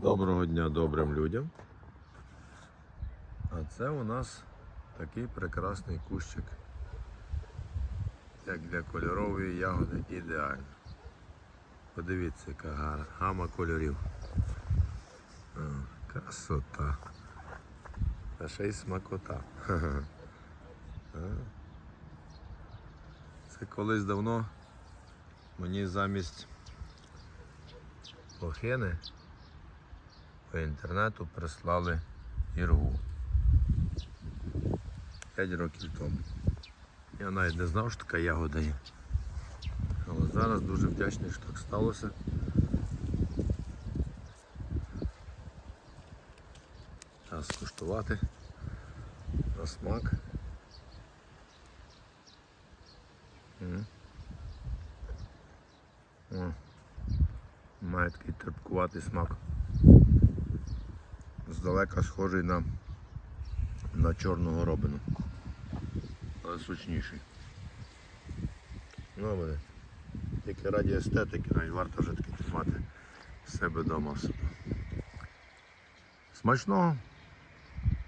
Доброго дня добрим людям. А це у нас такий прекрасний кущик, як для кольорової ягоди ідеально. Подивіться, яка гара, гама кольорів. О, красота. Та ще й смакота. Це колись давно мені замість лохини по інтернету прислали іргу. 5 років тому. Я навіть не знав, що така ягода є. Але зараз дуже вдячний, що так сталося. Час скуштувати на смак. Має такий терпкуватий смак. Здалека схожий на, на чорного робину. Але сучніший. Ну, мене. Тільки раді естетики, навіть варто вже таки тримати себе вдома. Смачного!